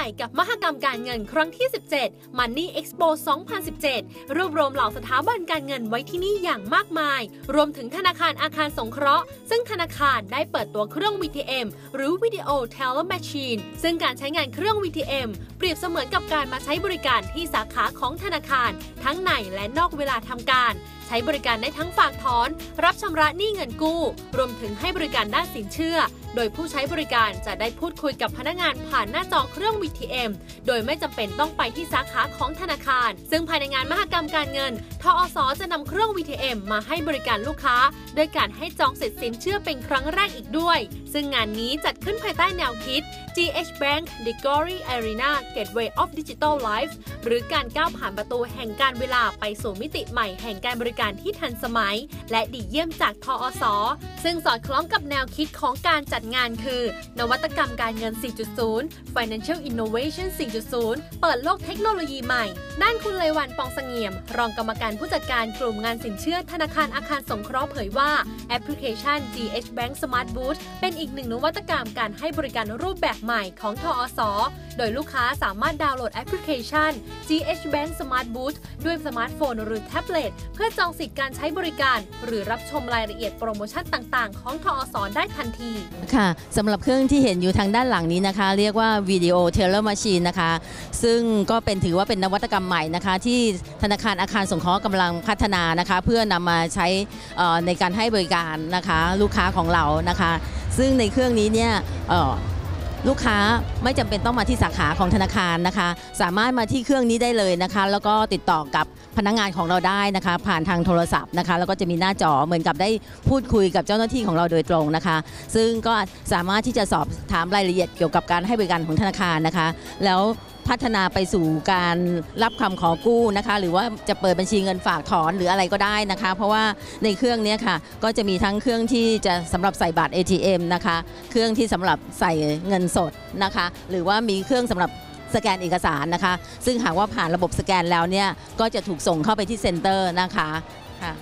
ญ่กับมหกรรมการเงินครั้งที่ 17 Money Expo 2017 รวบรวมเหล่าสถาบันการเงินไว้ที่นี่อย่างมากมาย รวมถึงธนาคารอาคารสงเคราะห์ ซึ่งธนาคารได้เปิดตัวเครื่อง VTM หรือ Video Teller Machine ซึ่งการใช้งานเครื่อง VTM เปรียบเสมือนกับการมาใช้บริการที่สาขาของธนาคาร ทั้งในและนอกเวลาทำการใช้บริการได้ทั้งฝากถอน รับชำระหนี้เงินกู้ รวมถึงให้บริการด้านสินเชื่อ โดยผู้ใช้บริการจะได้พูดคุยกับพนักงานผ่านหน้าจอเครื่อง ATM โดยไม่จำเป็นต้องไปที่สาขาของธนาคาร ซึ่งภายในงานมหกรรมการเงิน ทอสจะนำเครื่อง VTM มาให้บริการลูกค้า โดยการให้จองสิทธิ์สินเชื่อเป็นครั้งแรกอีกด้วยซึ่งงานนี้จัดขึ้นภายใต้แนวคิด GH Bank The Glory Arena Gateway of Digital Life หรือการก้าวผ่านประตูแห่งการเวลาไปสู่มิติใหม่แห่งการบริการที่ทันสมัย และดีเยี่ยมจากทอสซึ่งสอดคล้องกับแนวคิดของการจัดงานคือ นวัตกรรมการเงิน 4.0 Financial Innovation 4.0 เปิดโลกเทคโนโลยีใหม่ ด้านคุณเลวันปองเสงี่ยม รองกรรมการผู้จัดการกลุ่มงานสินเชื่อธนาคารอาคารสงเคราะห์เผยว่าแอปพลิเคชัน GH Bank Smart Boost เป็นอีกหนึ่งนวัตกรรมการให้บริการรูปแบบใหม่ของทอสโดยลูกค้าสามารถดาวน์โหลดแอปพลิเคชัน GH Bank Smart boot ด้วยสมาร์ทโฟนหรือแท็บเล็ตเพื่อจองสิทธิ์การใช้บริการ หรือรับชมรายละเอียดโปรโมชั่นต่างๆ ของทอสได้ทันทีค่ะสำหรับเครื่องที่เห็นอยู่ทางด้านหลังนี้นะคะ เรียกว่าวิดีโอเทเลอร์มาชีนนะคะ ซึ่งก็เป็นถือว่าเป็นนวัตกรรมใหม่นะคะ ที่ธนาคารอาคารสงเคราะห์กำลังพัฒนานะคะ เพื่อนำมาใช้ในการให้บริการนะคะ ลูกค้าของเรานะคะ ซึ่งในเครื่องนี้เนี่ยลูกค้าไม่จำเป็นต้องมาที่สาขาของธนาคารนะคะ สามารถมาที่เครื่องนี้ได้เลยนะคะ แล้วก็ติดต่อกับพนักงานของเราได้นะคะ ผ่านทางโทรศัพท์นะคะ แล้วก็จะมีหน้าจอเหมือนกับได้พูดคุยกับเจ้าหน้าที่ของเราโดยตรงนะคะ ซึ่งก็สามารถที่จะสอบถามรายละเอียดเกี่ยวกับการให้บริการของธนาคารนะคะ แล้ว พัฒนาไปสู่การรับคำขอกู้นะคะ หรือว่าจะเปิดบัญชีเงินฝากถอนหรืออะไรก็ได้นะคะ เพราะว่าในเครื่องนี้ค่ะ ก็จะมีทั้งเครื่องที่จะสำหรับใส่บัตร ATM นะคะ เครื่องที่สำหรับใส่เงินสดนะคะ หรือว่ามีเครื่องสำหรับสแกนเอกสารนะคะ ซึ่งหากว่าผ่านระบบสแกนแล้วเนี่ยก็จะถูกส่งเข้าไปที่เซ็นเตอร์นะคะค่ะ